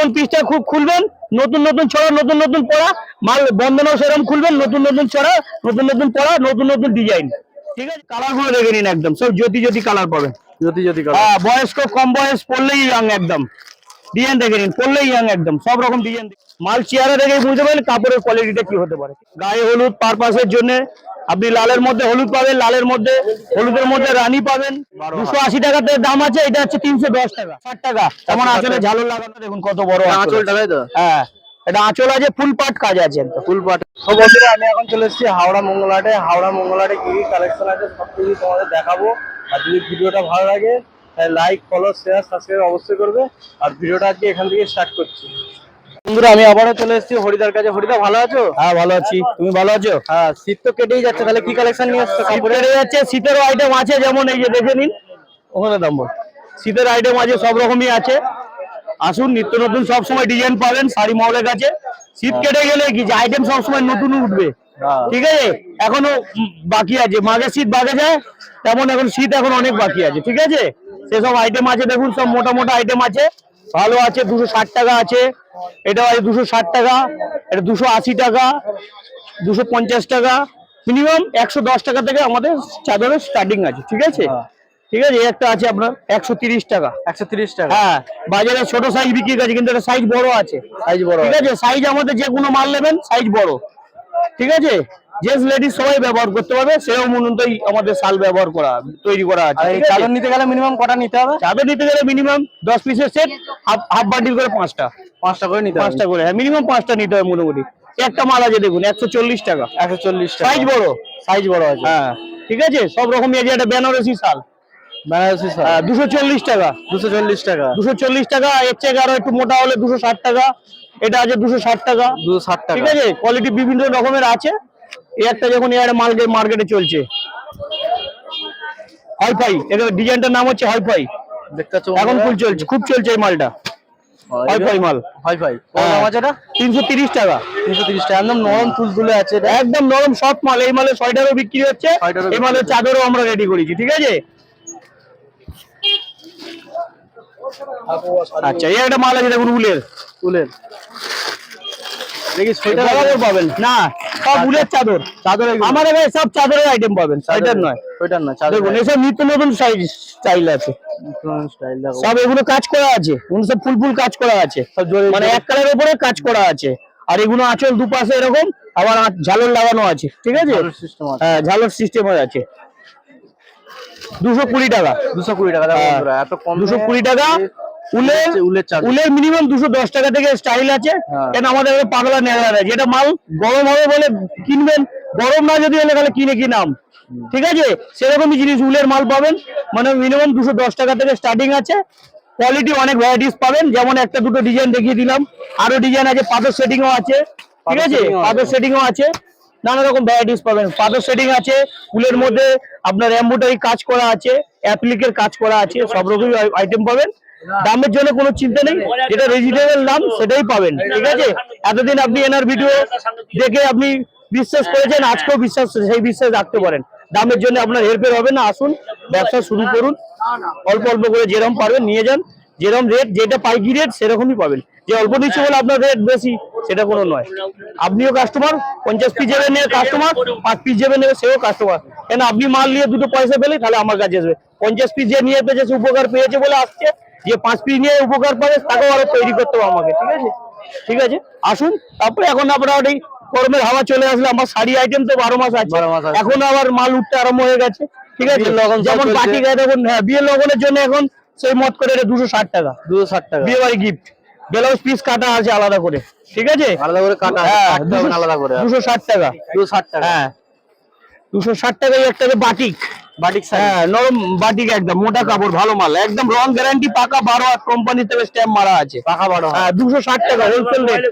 যেমন পিসটা খুব খুলবেন নতুন নতুন ছড়া নতুন নতুন পড়া মাল বন্ধনও সেরকম খুলবেন নতুন নতুন ছড়া নতুন নতুন পড়া নতুন নতুন ডিজাইন ঠিক আছে? কালারগুলো দেখে নিন একদম। সব জ্যোতি জ্যোতি কালার পাবেন। জ্যোতি যদি হ্যাঁ বয়স্ক কম বয়স পড়লেই ইয়াং একদম। ডিজাইন দেখে নিন পড়লেই ইয়াং একদম সব রকম ডিজাইন মাল চেয়ারে দেখে বুঝতে পারবেন কাপড়ের কোয়ালিটিটা কি হতে পারে। গায়ে হলুদ পারপাসের জন্য আপনি লালের মধ্যে হলুদ পাবেন লালের মধ্যে হলুদের মধ্যে রানী পাবেন। দুশো আশি টাকাতে দাম আছে এটা হচ্ছে তিনশো দশ টাকা ষাট টাকা। যেমন আঁচলে ঝালর লাগানো দেখুন কত বড় আঁচল তো? হ্যাঁ এটা আঁচল আছে ফুল পাট কাজ আছে ফুল পাট। তো বন্ধুরা আমি এখন চলে এসেছি হাওড়া মঙ্গলহাটে হাওড়া মঙ্গলহাটে কি কি কালেকশন আছে সব কিছু তোমাদের দেখাবো। আর যদি ভিডিওটা ভালো লাগে লাইক ফলো শেয়ার সাবস্ক্রাইব অবশ্যই করবে। আর ভিডিওটা আজকে এখান থেকে স্টার্ট করছি। বন্ধুরা আমি আবারও চলে এসেছি হরিদার কাছে হরিদা ভালো আছো? হ্যাঁ ভালো আছি। তুমি ভালো আছো? হ্যাঁ শীত তো কেটেই যাচ্ছে। তাহলে কি কালেকশন নিয়ে শীত বেড়ে যাচ্ছে। শীতেরও আইটেম আছে যেমন এই যে দেখে নিন। ওখানে দাম। শীতের আইটেম আছে সব রকমই আছে। আসুন নিত্য নতুন সব সময় ডিজাইন পাবেন শাড়ি মহলের কাছে। শীত কেটে গেলে কি? যে আইটেম সব সময় নতুন উঠবে। হ্যাঁ। ঠিক আছে? এখনও বাকি আছে। মাঝে শীত বাগে যায় তেমন এখন শীত এখন অনেক বাকি আছে। ঠিক আছে? সেসব আইটেম আছে দেখুন সব মোটা মোটা আইটেম আছে। ভালো আছে দুশো ষাট টাকা আছে। এটা আছে দুশো ষাট টাকা এটা দুশো আশি টাকা দুশো পঞ্চাশ টাকা। মিনিমাম একশো দশ টাকা থেকে আমাদের চাদরের স্টার্টিং আছে ঠিক আছে? হ্যাঁ। ঠিক আছে? একটা আছে আপনার একশো তিরিশ টাকা। একশো তিরিশ টাকা। হ্যাঁ বাজারে ছোট সাইজ বিক্রি আছে কিন্তু এটা সাইজ বড় আছে। সাইজ বড় ঠিক আছে। সাইজ আমাদের যে কোনো মাল নেবেন সাইজ বড়। ঠিক আছে? জেন্টস লেডিস সবাই ব্যবহার করতে পারবে সেরকম অনুযায়ী আমাদের শাল ব্যবহার করা তৈরি করা আছে ঠিক আছে? চাদর নিতে গেলে মিনিমাম কটা নিতে হবে? চাদর নিতে গেলে মিনিমাম দশ পিসের সেট হাফ বান্ডিল করে পাঁচটা। পাঁচটা করে নিতে হবে? পাঁচটা করে হ্যাঁ মিনিমাম পাঁচটা নিতে হয় মোটামুটি। একটা মাল আছে দেখুন একশো চল্লিশ টাকা। একশো চল্লিশ টাকা। সাইজ বড়। সাইজ বড় আছে। হ্যাঁ ঠিক আছে? সব রকম এই একটা বেনারসি শাল। বেনারসি হ্যাঁ, দুশো চল্লিশ টাকা। দুশো চল্লিশ টাকা। দুশো চল্লিশ টাকা এর থেকে আরও একটু মোটা হলে দুশো ষাট টাকা। এটা আছে দুশো ষাট টাকা। দুশো ষাট ঠিক টাকা আছে? কোয়ালিটি বিভিন্ন রকমের আছে। এই একটা যখন এর মার্কেট মার্কেটে চলছে। হাইফাই এটা ডিজাইনটার নাম হচ্ছে হাইফাই দেখতে এখন ফুল চলছে খুব চলছে এই মালটা। হাইফাই মাল। হাই ফাই হ্যাঁ। দাম আছে এটা? তিনশো তিরিশ টাকা। তিনশো তিরিশ টাকা একদম নরম আছে এটা। একদম নরম সফট মাল এই মালের সোয়েটারও বিক্রি হচ্ছে এই মালের চাদরও আমরা রেডি করেছি ঠিক আছে? আচ্ছা এই একটা মাল আছে দেখুন উলের। ফুলের দেখি সোয়েটার পাবেন। না সব উলের চাদর। চাদর আমাদের কাছে সব চাদরের আইটেম পাবেন সোয়েটার নয়। সোয়েটার না চাদর দেখুন এসব নিত্য নতুন স্টাইল আছে। সব এগুলো কাজ করা আছে। এগুলো সব ফুল ফুল কাজ করা আছে। মানে এক উপরে কাজ করা আছে। আর এগুলো আঁচল দুপাশে এরকম আবার ঝালর লাগানো আছে। ঠিক আছে? হ্যাঁ ঝালর সিস্টেম আছে। দুশো কুড়ি টাকা। দুশো কুড়ি টাকা হ্যাঁ। বন্ধুরা, এত কম দুশো কুড়ি টাকা। উলের উলের মিনিমাম দুশো দশ টাকা থেকে স্টাইল আছে। হ্যাঁ। কেন আমাদের পাগলা নেওয়া আছে যেটা মাল গরম হবে বলে কিনবেন গরম না যদি হলে তাহলে কিনে কি নাম? ঠিক আছে? সেরকমই জিনিস উলের মাল পাবেন। মানে মিনিমাম দুশো দশ টাকা থেকে স্টার্টিং আছে। কোয়ালিটি অনেক ভ্যারাইটিস পাবেন। যেমন একটা দুটো ডিজাইন দেখিয়ে দিলাম। আরও ডিজাইন আছে পাথর সেটিংও আছে। ঠিক আছে। পাথর সেটিংও আছে। নানা রকম ভ্যারাইটিস পাবেন। পাথর সেটিং আছে উলের মধ্যে আপনার এম্বোটারি কাজ করা আছে অ্যাপ্লিকের কাজ করা আছে সব রকমই আইটেম পাবেন। দামের জন্য কোনো চিন্তা নেই। যেটা রিজনেবল দাম সেটাই পাবেন। ঠিক আছে? এতদিন আপনি এনার ভিডিও দেখে আপনি বিশ্বাস করেছেন আজকেও বিশ্বাস সেই বিশ্বাস রাখতে পারেন। দামের জন্য আপনার হেরফের হবে না আসুন ব্যবসা শুরু করুন। অল্প অল্প করে যেরকম পারবেন নিয়ে যান। যেরকম রেট যেটা পাইকি রেট সেরকমই পাবেন। যে অল্প দিচ্ছে বলে আপনার রেট বেশি সেটা কোনো নয়। আপনিও কাস্টমার পঞ্চাশ পিস যাবে নেবে কাস্টমার পাঁচ পিস যাবে নেবে সেও কাস্টমার কেন আপনি মাল নিয়ে দুটো পয়সা পেলে তাহলে আমার কাছে আসবে। পঞ্চাশ পিস যে নিয়ে পেয়েছে সে উপকার পেয়েছে বলে আসছে। যে পাঁচ পিস নিয়ে উপকার পাবে তাকেও আরও তৈরি করতে হবে আমাকে ঠিক আছে? ঠিক আছে? আসুন তারপরে এখন আপনার এই গরমের হাওয়া চলে আসলে আমার শাড়ি আইটেম তো বারো মাস আছে। এখন আবার মাল উঠতে আরম্ভ হয়ে গেছে ঠিক আছে? যেমন। পার্টি গায়ে দেখুন হ্যাঁ বিয়ের লগনের জন্য এখন সেই মত করে এটা দুশো ষাট টাকা। দুশো ষাট টাকা। বিয়ে বাড়ি গিফট ব্লাউজ পিস কাটা আছে আলাদা করে ঠিক আছে? আলাদা করে কাটা হ্যাঁ আলাদা করে। দুশো ষাট টাকা। দুশো ষাট টাকা। হ্যাঁ দুশো ষাট টাকায় একটা বাটিক। বাটিক হ্যাঁ নরম বাটিক একদম মোটা কাপড় ভালো মাল। একদম রং গ্যারান্টি পাকা বারো আর কোম্পানি থেকে স্ট্যাম্প মারা আছে। পাকা বারো হ্যাঁ। দুশো ষাট টাকা হোলসেল রেট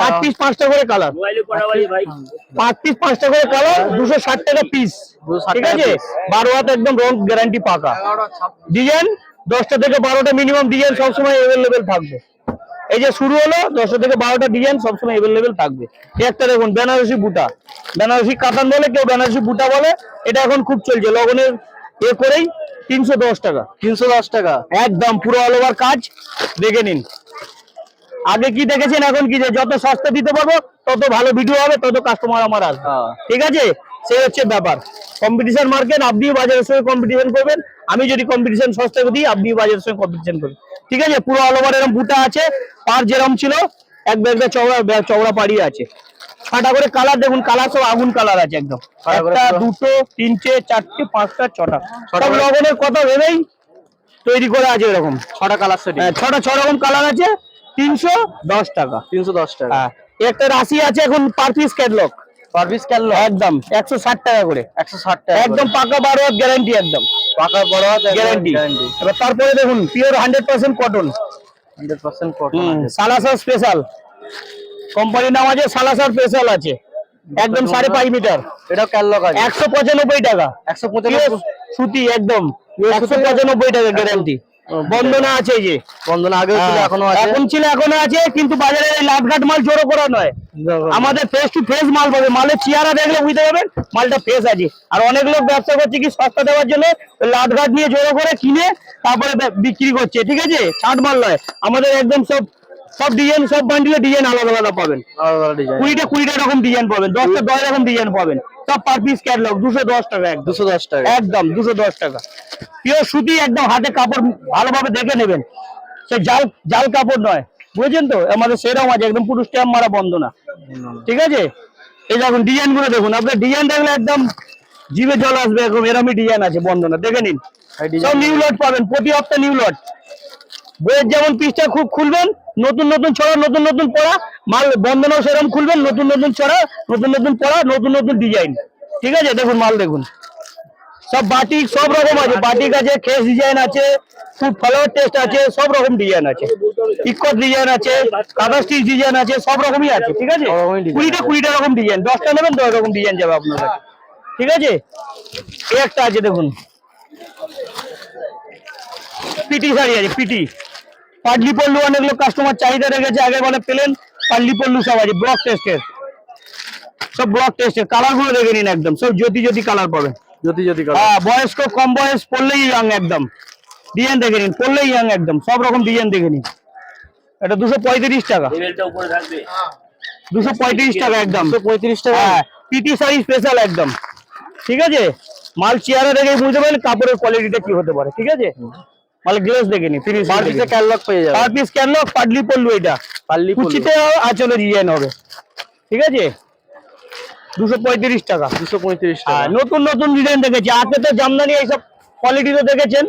পাঁচ পিস পাঁচটা করে কালার পাঁচ পিস পাঁচটা করে কালার দুশো ষাট টাকা পিস ঠিক আছে? বারো হাত একদম রং গ্যারান্টি পাকা। ডিজাইন দশটা থেকে বারোটা মিনিমাম ডিজাইন সবসময় অ্যাভেলেবেল থাকবে। এই যে শুরু হলো দশটা থেকে বারোটা ডিজাইন সবসময় অ্যাভেলেবেল থাকবে। একটা দেখুন বেনারসি বুটা। বেনারসি কাতান বলে কেউ বেনারসি বুটা বলে এটা এখন খুব চলছে। লগনের এ করেই তিনশো দশ টাকা। তিনশো দশ টাকা। একদম পুরো অল ওভার কাজ। দেখে নিন। আগে কি দেখেছেন এখন কি যে যত সস্তা দিতে পারব তত ভালো ভিডিও হবে তত কাস্টমার আমার আসবে। হ্যাঁ। ঠিক আছে? সেই হচ্ছে ব্যাপার। কম্পিটিশন মার্কেট আপনিও বাজারের সঙ্গে কম্পিটিশন করবেন। আমি যদি কম্পিটিশন সস্তা দিই আপনি বাজারের সঙ্গে কম্পিটিশন করবেন। ঠিক আছে? পুরো অল ওভার এরকম বুটা আছে পার যেরকম ছিল এক ব্যাগটা চওড়া ব্যাগ চওড়া পাড়ি আছে। ফাটা করে কালার দেখুন কালার সব আগুন কালার আছে একদম। একটা দুটো তিনটে চারটে পাঁচটা ছটা। ছটা সব করে- লগনের কথা ভেবেই তৈরি করে আছে এরকম। ছটা কালার সেটিং হ্যাঁ, ছটা ছ রকম কালার আছে তিনশো দশ টাকা। তিনশো দশ টাকা। হ্যাঁ। একটা রাশি আছে এখন পার পিস ক্যাটলগ। সার্ভিস ক্যানলো একদম। একশো ষাট টাকা করে। একশো ষাট টাকা একদম পাকা বারো গ্যারান্টি একদম। পাকা বড় গ্যারান্টি এবার তারপরে দেখুন pure hundred percent cotton hundred percent cotton Salasar special কোম্পানির নাম আছে সালাসার স্পেশাল আছে। একদম সাড়ে পাঁচ মিটার। এটাও ক্যানলক আছে একশো পঁচানব্বই টাকা। একশো Pure পঁচানব্বই সুতি একদম। Pure একশো সুতি? পঁচানব্বই টাকা গ্যারান্টি বন্ধনা আছে যে। বন্ধন আগেও ছিল হ্যাঁ, এখনও আছে। এখন ছিল এখনও আছে কিন্তু বাজারে এই লাটঘাট মাল জোরো করা নয়। আমাদের ফেস টু ফেস মাল পাবে মালের চেহারা দেখলে বুঝতে পারবেন মালটা ফেস আছে। আর অনেক লোক ব্যবসা করছে কি সস্তা দেওয়ার জন্য লাটঘাট নিয়ে জোরো করে কিনে তারপরে বিক্রি করছে ঠিক আছে? ছাট মাল নয় আমাদের একদম সব সব ডিজাইন সব বান্ডিলে ডিজাইন আলাদা আলাদা পাবেন। কুড়িটা কুড়িটা রকম ডিজাইন পাবেন দশটা দশ রকম ডিজাইন পাবেন। সব পার পিস ক্যাটলগ দুশো দশ টাকা একদম। দুশো দশ টাকা। একদম দুশো দশ টাকা। পিওর সুতি একদম হাতে কাপড় ভালোভাবে দেখে নেবেন। সে জাল জাল কাপড় নয়। বুঝেছেন তো? আমাদের সেরকম আছে একদম পুরো স্ট্যাম্প মারা বন্ধ না। ঠিক আছে? এই দেখুন ডিজাইনগুলো দেখুন আপনার ডিজাইন দেখলে একদম জিভে জল আসবে এরকম এরমই ডিজাইন আছে বন্ধ না। দেখে নিন। সব নিউ লট পাবেন প্রতি হপ্তাহ নিউ লট বইয়ের যেমন পিসটা খুব খুলবেন নতুন নতুন ছড়া নতুন নতুন পড়া মাল বন্ধনাও সেরকম খুলবেন নতুন নতুন ছড়া নতুন নতুন পড়া নতুন নতুন ডিজাইন ঠিক আছে? দেখুন মাল দেখুন। সব বাটিক সব রকম আছে। বাটিক আছে খেস ডিজাইন আছে খুব ফ্লাওয়ার টেস্ট আছে সব রকম ডিজাইন আছে। ইকট ডিজাইন আছে কাদা স্টিচ ডিজাইন আছে সব রকমই আছে ঠিক আছে? কুড়িটা কুড়িটা রকম ডিজাইন দশটা নেবেন দশ রকম ডিজাইন যাবে আপনার ঠিক আছে? একটা আছে দেখুন। পিটি শাড়ি আছে পিটি। পাটলি পল্লু অনেক লোক কাস্টমার চাহিদা রেখেছে আগে বলে পেলেন পাটলি পল্লু সব আছে ব্লক টেস্টের সব ব্লক টেস্টের কালারগুলো দেখে নিন একদম সব জ্যোতি জ্যোতি কালার পাবেন। জ্যোতি জ্যোতি কালার হ্যাঁ বয়স্ক কম বয়স পড়লেই ইয়াং একদম। ডিজাইন দেখে নিন পড়লেই ইয়াং একদম সব রকম ডিজাইন দেখে নিন। এটা দুশো পঁয়ত্রিশ টাকা। দুশো পঁয়ত্রিশ টাকা একদম। পঁয়ত্রিশ টাকা। হ্যাঁ পিটি শাড়ি স্পেশাল একদম। ঠিক আছে? মাল চেয়ারে দেখে বুঝতে পারবেন কাপড়ের কোয়ালিটিটা কি হতে পারে ঠিক আছে? মাল গ্লেস দেখে নি ফিনিশ পার পিসে ক্যানলক পেয়ে যাবে। পার পিস পাটলি পড়লু এটা। পাল্লি কুচিতে আচলে ডিজাইন হবে। ঠিক আছে? দুশো পঁয়ত্রিশ টাকা। দুশো পঁয়ত্রিশ টাকা। নতুন নতুন ডিজাইন দেখেছি। আজকে তো জামদানি এইসব কোয়ালিটি তো দেখেছেন?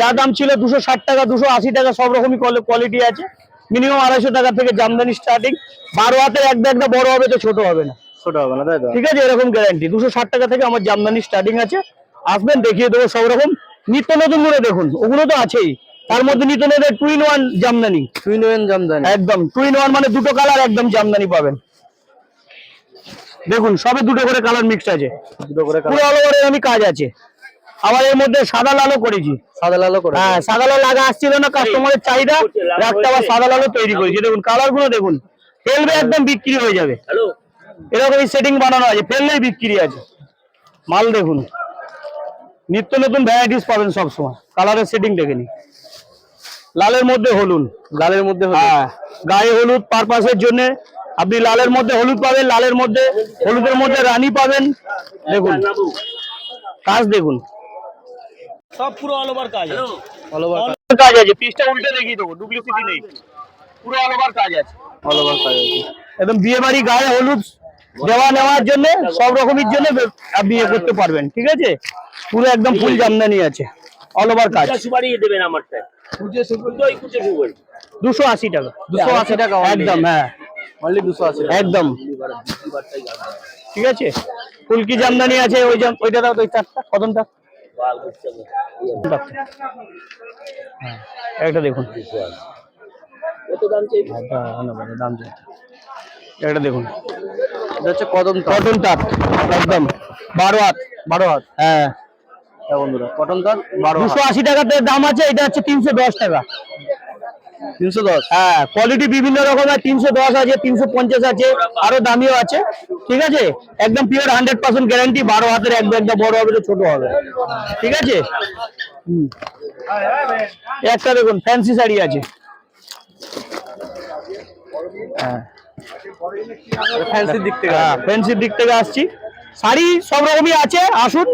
যা দাম ছিল দুশো ষাট টাকা দুশো আশি টাকা সব রকমই কোয়ালিটি আছে। মিনিমাম আড়াইশো টাকা থেকে জামদানি স্টার্টিং বারো হাতের এক ব্যাগটা বড় হবে তো ছোট হবে না। ছোট হবে না তাই তো? ঠিক আছে? এরকম গ্যারান্টি দুশো ষাট টাকা থেকে আমার জামদানি স্টার্টিং আছে। আসবেন দেখিয়ে দেবো সব রকম। নিত্য নতুনগুলো দেখুন ওগুলো তো আছেই। তার মধ্যে নিত্য নতুন two in one jamdani. Two in one jamdani. একদম টু ইন ওয়ান মানে দুটো কালার একদম জামদানি পাবেন। দেখুন সবে দুটো করে কালার মিক্সড আছে। দুটো করে পুরো অল ওভার আমি কাজ আছে। আবার এর মধ্যে সাদা লালও করেছি। সাদা লালও করে হ্যাঁ সাদা লাল লাগা আসছিল না কাস্টমারের চাহিদা একটা আবার সাদা লালও তৈরি করেছি। দেখুন কালারগুলো দেখুন ফেলবে একদম বিক্রি হয়ে যাবে। এরকম সেটিং বানানো আছে ফেললেই বিক্রি আছে। মাল দেখুন। নিত্য নতুন ভ্যারাইটিস পাবেন সব সময় কালারের সেটিং দেখে নি লালের মধ্যে হলুদ। লালের মধ্যে হ্যাঁ গায়ে হলুদ পারপাসের জন্য আপনি লালের মধ্যে হলুদ পাবেন লালের মধ্যে হলুদের মধ্যে রানী পাবেন। দেখুন কাজ দেখুন। সব পুরো অল ওভার কাজ আছে। অল ওভার কাজ। আছে। পিসটা উল্টে দেখিয়ে দেবো ডুপ্লিসিটি নেই। পুরো অল ওভার কাজ আছে। অল ওভার কাজ আছে। একদম বিয়ে বাড়ি গায়ে হলুদ দেওয়া নেওয়ার জন্য সব রকমের জন্য আপনি ইয়ে করতে পারবেন ঠিক আছে? পুরো একদম ফুল জামদানি আছে অল ওভার কাজ। সুপারি দেবেন আমারটা দুশো আশি টাকা। দুশো আশি টাকা একদম হ্যাঁ। একদম। ঠিক আছে? ফুলকি জামদানি আছে ওই ওইটা দাও তো ওই চারটা কতটা হ্যাঁ, একটা দেখুন। চাই? দাম চাই। একটা দেখুন। এটা হচ্ছে কদম কটন তাঁত একদম। বারো হাত। বারো হাত? হ্যাঁ। হ্যাঁ বন্ধুরা কটন তাঁত বারো দুশো আশি টাকাতে দাম আছে এটা হচ্ছে তিনশো দশ টাকা। তিনশো দশ? হ্যাঁ কোয়ালিটি বিভিন্ন রকমের তিনশো দশ আছে তিনশো পঞ্চাশ আছে আরও দামিও আছে ঠিক আছে? একদম পিওর হান্ড্রেড পার্সেন্ট গ্যারান্টি বারো হাতের একদম ব্যাগটা বড় হবে তো ছোট হবে। ঠিক আছে। একটা দেখুন ফ্যান্সি শাড়ি আছে। হ্যাঁ। ফ্যান্সির দিক থেকে হ্যাঁ ফ্যান্সির দিক থেকে আসছি। শাড়ি সব রকমই আছে আসুন।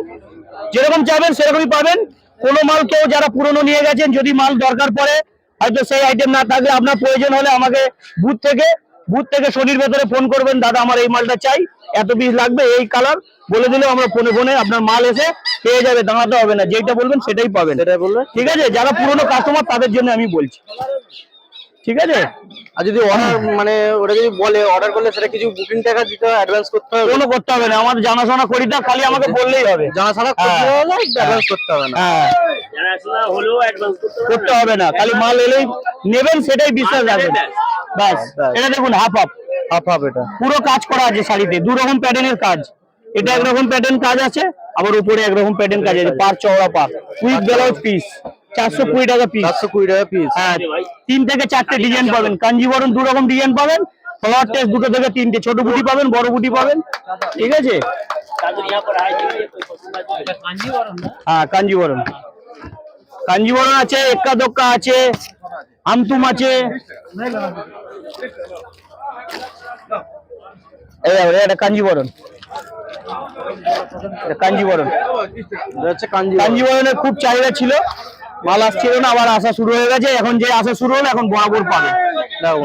যেরকম চাইবেন সেরকমই পাবেন। কোনো মাল কেউ যারা পুরনো নিয়ে গেছেন যদি মাল দরকার পড়ে হয়তো সেই আইটেম না থাকলে আপনার প্রয়োজন হলে আমাকে বুথ থেকে বুথ থেকে শনির ভেতরে ফোন করবেন। দাদা আমার এই মালটা চাই। এত পিস লাগবে এই কালার বলে দিলেও আমরা ফোনে ফোনে আপনার মাল এসে পেয়ে যাবে দাঁড়াতে হবে না। যেটা বলবেন সেটাই পাবেন। সেটাই বলবে ঠিক আছে? যারা পুরনো কাস্টমার তাদের জন্য আমি বলছি। ঠিক আছে? আর যদি অর্ডার মানে ওটা যদি বলে অর্ডার করলে সেটা কিছু বুকিং টাকা দিতে হবে অ্যাডভান্স করতে হবে। কোনো করতে হবে না। আমার জানাশোনা খরিদ্দার খালি আমাকে বললেই হবে। জানাশোনা হ্যাঁ। করতে হবে অ্যাডভান্স করতে হবে না। হ্যাঁ। জানাশোনা হলেও অ্যাডভান্স করতে হবে। করতে না। হবে না। খালি মাল এলেই নেবেন সেটাই বিশ্বাস রাখবেন। ব্যাস। এটা দেখুন হাফ হাফ হাফ হাফ এটা। পুরো কাজ করা আছে শাড়িতে। দু রকম প্যাটার্নের কাজ। এটা একরকম প্যাটার্ন কাজ আছে আবার উপরে একরকম প্যাটার্ন কাজ আছে। পার চওড়া পার। উইথ ব্লাউজ পিস চারশো কুড়ি টাকা পিস চারশো কুড়ি টাকা পিস হ্যাঁ তিন থেকে চারটে ডিজাইন পাবেন। কাঞ্জিবরণ দু রকম ডিজাইন পাবেন ফ্লাওয়ার টেস্ট দুটো থেকে তিনটে। ছোট বুটি পাবেন বড় বুটি পাবেন ঠিক আছে? হ্যাঁ কাঞ্জিবরণ কাঞ্জিবরণ আছে এক্কা দোক্কা আছে আমতুম আছে। এটা কাঞ্জিবরণ কাঞ্জিবরণ কাঞ্জিবরণের খুব চাহিদা ছিল। মাল আসছিল না আবার আসা শুরু হয়ে গেছে। এখন যে আসা শুরু হলো এখন বরাবর পাবে।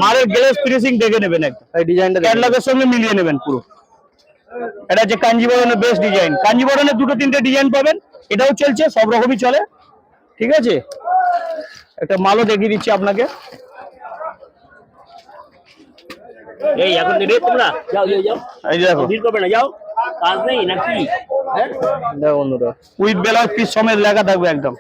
মালের গ্লেস ফিনিশিং দেখে নেবেন একটা এই ডিজাইনটা ক্যাটলগের সঙ্গে মিলিয়ে নেবেন পুরো। এটা হচ্ছে কাঞ্জিবরণের বেস্ট ডিজাইন কাঞ্জিবরণের দুটো তিনটে ডিজাইন পাবেন। এটাও চলছে সব রকমই চলে। ঠিক আছে? একটা মালও দেখিয়ে দিচ্ছি আপনাকে। এই এখন তোমরা? যাও যাও যাও। এই দেখো। ভিড় করবে না যাও। কাজ নেই নাকি? হ্যাঁ? দেখো বন্ধুরা। উইথ ব্লাউজ পিস সমেত লেখা থাকবে একদম।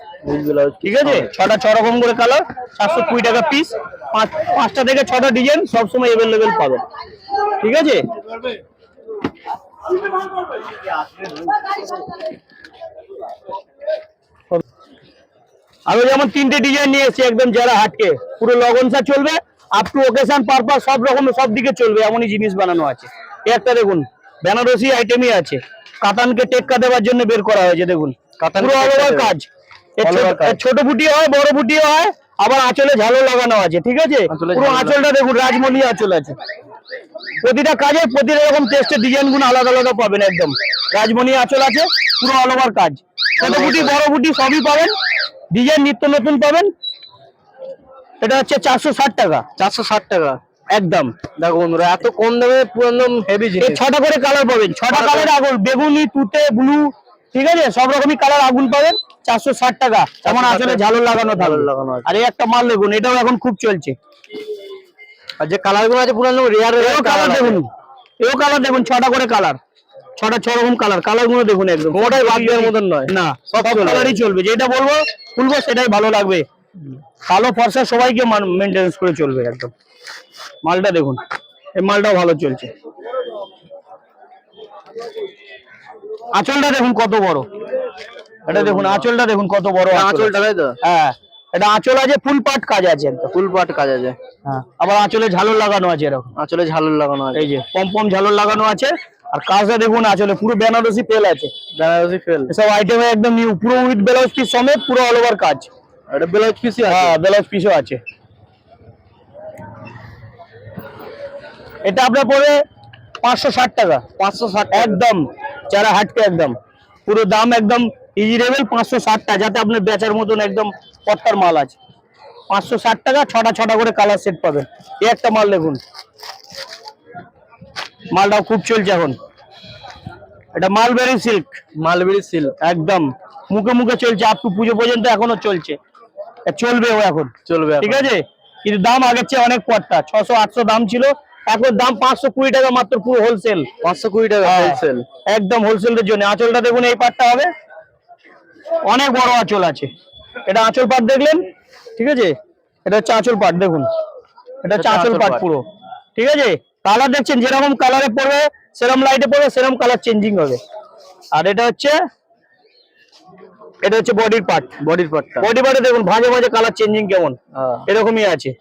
ঠিক আছে? ছটা ছ রকম করে কালার সাতশো কুড়ি টাকা পিস পাঁচ পাঁচটা থেকে ছটা ডিজাইন সবসময় অ্যাভেলেবেল পাবেন ঠিক আছে? আমি যেমন তিনটে ডিজাইন নিয়ে এসেছি একদম যারা হাটকে পুরো লগনসা চলবে। আপ টু ওকেশন পারপাস সব রকম সব দিকে চলবে এমনই জিনিস বানানো আছে। একটা দেখুন বেনারসি আইটেমই আছে। কাতানকে টেক্কা দেওয়ার জন্য বের করা হয়েছে দেখুন। পুরো অলওভার কাজ। ছোট- বুটিও হয় বড় বুটিও হয় আবার আঁচলে ঝালও লাগানো আছে ঠিক আছে? পুরো আঁচলটা দেখুন রাজমণি আঁচল আছে। প্রতিটা কাজে প্রতিটা রকম টেস্টের ডিজাইনগুলো আলাদা আলাদা পাবেন একদম। রাজমণি আঁচল আছে পুরো অল ওভার কাজ। ছোট বুটি বড় বুটি সবই পাবেন। ডিজাইন নিত্য নতুন পাবেন। এটা হচ্ছে চারশো ষাট টাকা। চারশো ষাট টাকা। একদম। দেখো বন্ধুরা এত কম দামে পুরো একদম হেভি জিনিস। ছটা করে কালার পাবেন। ছটা কালার আগুন বেগুনি তুতে ব্লু ঠিক আছে? সব রকমই কালার আগুন পাবেন। চারশো ষাট টাকা। যেমন 460 আসলে ঝালর লাগানো ঝালর লাগানো। আর এই একটা মাল দেখুন এটাও এখন খুব চলছে। আর যে কালারগুলো আছে পুরো রেয়ার এও কালার দেখুন। এও কালার দেখুন ছটা করে কালার ছটা ছ রকম কালার কালারগুলো দেখুন একদম। কোনোটাই বাদ দেওয়ার মতন নয়। না সব। কালারই চলবে। যেটা বলব খুলবো সেটাই ভালো লাগবে। কালো ফর্সা সবাইকে মেনটেন্স করে চলবে একদম। মালটা দেখুন এই মালটাও ভালো চলছে। আঁচলটা দেখুন কত বড়। এটা দেখুন আঁচলটা দেখুন কত বড় আঁচল। আঁচলটা তাই তো? হ্যাঁ এটা আঁচল আছে ফুল পাট কাজ আছে একদম। ফুল পাট কাজ আছে। হ্যাঁ আবার আঁচলে ঝালর লাগানো আছে এরকম। আঁচলে ঝালর লাগানো আছে। এই যে পম পম ঝালর লাগানো আছে আর কাজটা দেখুন আঁচলে পুরো বেনারসি তেল আছে। বেনারসি ফেল সব আইটেম একদম নিউ পুরো উইথ ব্লাউজ পিস সমেত পুরো অল ওভার কাজ। এটা ব্লাউজ পিসই আছে। হ্যাঁ ব্লাউজ পিসও আছে। এটা আপনার পড়বে পাঁচশো ষাট টাকা। পাঁচশো ষাট একদম যারা হাটকে একদম। পুরো দাম একদম ইজি লেভেল পাঁচশো ষাট টাকা যাতে আপনার বেচার মতন একদম পট্টার মাল আছে। পাঁচশো ষাট টাকা ছটা ছটা করে কালার সেট পাবেন। এই একটা মাল দেখুন। মালটাও খুব চলছে এখন। এটা মালবেরি সিল্ক মালবেরি সিল্ক একদম। মুখে মুখে চলছে আপ টু পুজো পর্যন্ত এখনও চলছে। চলবে ও এখন। চলবে ঠিক আছে? কিন্তু দাম আগের চেয়ে অনেক পট্টা ছশো আটশো দাম ছিল। এখন দাম পাঁচশো কুড়ি টাকা মাত্র পুরো হোলসেল পাঁচশো কুড়ি টাকা হ্যাঁ। হোলসেল একদম হোলসেলের জন্য। আঁচলটা দেখুন এই পাটটা হবে। অনেক বড় আঁচল আছে। এটা আঁচল পাট দেখলেন? ঠিক আছে? এটা হচ্ছে আঁচল পাট দেখুন। এটা হচ্ছে আঁচল পাট। পুরো। ঠিক আছে? কালার দেখছেন? যেরকম কালারে পড়বে সেরকম লাইটে পড়বে সেরকম কালার চেঞ্জিং হবে। আর এটা হচ্ছে এটা হচ্ছে বডির পার্ট বডির পাটটা বডি পার্টে দেখুন ভাঁজে ভাঁজে কালার চেঞ্জিং কেমন। হ্যাঁ। এরকমই আছে।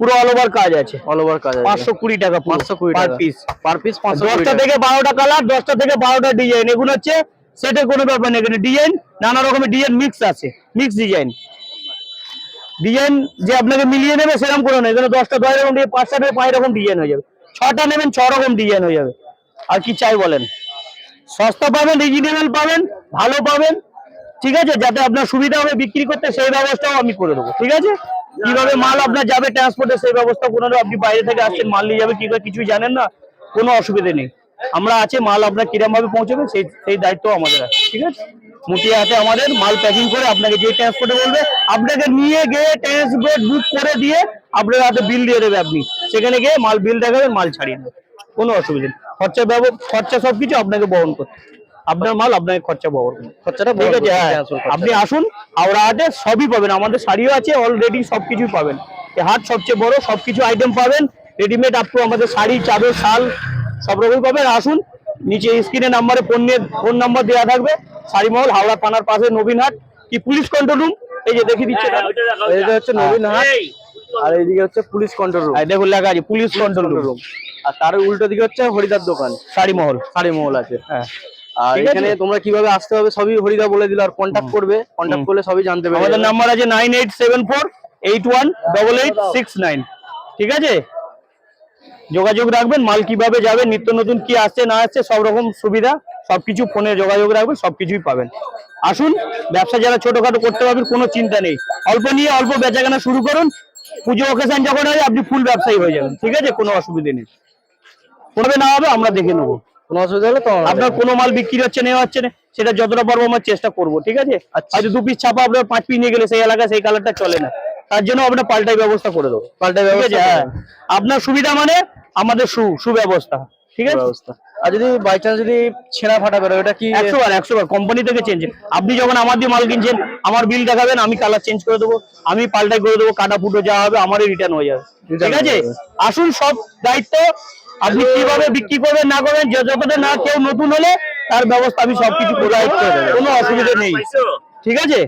পুরো অল ওভার কাজ আছে। অল ওভার কাজ আছে। পাঁচশো কুড়ি টাকা পাঁচশো কুড়ি পার টাকা। পিস পার পিস পাঁচশো কুড়ি দশটা টাকা। থেকে বারোটা কালার দশটা থেকে বারোটা ডিজাইন এগুলো হচ্ছে সেটের কোনো ব্যাপার নেই। এখানে ডিজাইন নানা রকমের ডিজাইন মিক্স আছে। মিক্স ডিজাইন ডিজাইন যে আপনাকে মিলিয়ে নেবে সেরকম করে নেই। এখানে দশটা দশ রকম দিয়ে পাঁচটা নেবে পাঁচ রকম ডিজাইন হয়ে যাবে। ছটা নেবেন ছ রকম ডিজাইন হয়ে যাবে। আর কি চাই বলেন? সস্তা পাবেন রিজনেবল পাবেন ভালো পাবেন ঠিক আছে? যাতে আপনার সুবিধা হবে বিক্রি করতে, সেই ব্যবস্থাও আমি করে দেবো, ঠিক আছে? কীভাবে মাল আপনার যাবে ট্রান্সপোর্টে সেই ব্যবস্থা করে দেবো। আপনি বাইরে থেকে আসছেন, মাল নিয়ে যাবে, কি করে কিছুই জানেন না? কোনো অসুবিধা নেই। আমরা আছে, মাল আপনার কিরম ভাবে পৌঁছবে, সেই সেই দায়িত্ব আমাদের আছে, ঠিক আছে? মুটিয়ে হাতে আমাদের, মাল প্যাকিং করে আপনাকে যে ট্রান্সপোর্টে বলবে, আপনাকে নিয়ে গিয়ে ট্রান্সপোর্ট বুক করে দিয়ে আপনার হাতে বিল দিয়ে দেবে আপনি। সেখানে গিয়ে মাল বিল দেখাবেন, মাল ছাড়িয়ে দেবে। কোনো অসুবিধা নেই। খরচা খরচা সবকিছু আপনাকে বহন করতে। আপনার মাল আপনাকে খরচা বহন খরচাটা ঠিক আছে হ্যাঁ। আপনি আসুন হাওড়া হাটে সবই পাবেন। আমাদের শাড়িও আছে অলরেডি সবকিছুই পাবেন। এই হাট সবচেয়ে বড় সবকিছু আইটেম পাবেন। রেডিমেড আপ টু আমাদের শাড়ি চাদর শাল সব রকমই পাবেন। আসুন নিচে স্ক্রিনে নাম্বারে ফোনের ফোন নাম্বার দেওয়া থাকবে। শাড়িমহল হাওড়া থানার পাশে নবীনহাট কি পুলিশ কন্ট্রোল রুম এই যে দেখিয়ে দিচ্ছে হ্যাঁ, এটা হচ্ছে নবীন হাট। আর এইদিকে হচ্ছে পুলিশ কন্ট্রোল রুম দেখুন লেখা আছে পুলিশ কন্ট্রোল রুম আর তার উল্টো দিকে হচ্ছে হরিদার দোকান। শাড়িমহল শাড়ি মহল আছে। হ্যাঁ। আর এখানে তোমরা কীভাবে আসতে হবে সবই হরিদা বলে দিল আর কন্ট্যাক্ট করবে কন্ট্যাক্ট করলে সবই জানতে পারবে আমাদের নাম্বার আছে nine eight seven four eight one double eight six nine ঠিক আছে? যোগাযোগ রাখবেন মাল কীভাবে যাবে নিত্য নতুন কি আসছে না আসছে সব রকম সুবিধা সবকিছু ফোনে যোগাযোগ রাখবেন সবকিছুই পাবেন। আসুন ব্যবসা যারা ছোটখাটো করতে পারবেন কোনো চিন্তা নেই। অল্প নিয়ে অল্প বেচাকেনা শুরু করুন পুজো অকেশন যখন হয় আপনি ফুল ব্যবসায়ী হয়ে যাবেন। ঠিক আছে? কোনো অসুবিধা নেই। করবে না হবে আমরা দেখে নেব। কোনো অসুবিধা হলে আপনার কোনো মাল বিক্রি হচ্ছে নেওয়া হচ্ছে না সেটা যতটা পারব আমরা চেষ্টা করব ঠিক আছে? হয়তো দু পিস ছাপা আপনার পাঁচ পিস নিয়ে গেলে সেই এলাকায় সেই কালারটা চলে না। তার জন্য আপনার পাল্টাই ব্যবস্থা করে দেবো। পাল্টা ঠিক আছে? ব্যবস্থা হ্যাঁ। আপনার সুবিধা মানে আমাদের সু সুব্যবস্থা ঠিক আছে? আর যদি বাই চান্স যদি ছেঁড়া ফাটা এটা কি একশো বার একশো বার কোম্পানি থেকে চেঞ্জ আপনি যখন আমার দিয়ে মাল কিনছেন আমার বিল দেখাবেন আমি কালার চেঞ্জ করে দেবো আমি পাল্টাই করে দেবো কাটা ফুটো যা হবে আমারই রিটার্ন হয়ে যাবে। ঠিক আছে? আসুন সব দায়িত্ব আপনি কীভাবে বিক্রি করবেন না করবেন যে যতটা না কেউ নতুন হলে তার ব্যবস্থা আমি সবকিছু প্রোভাইড করে দেবো। কোনো অসুবিধা নেই। ঠিক আছে?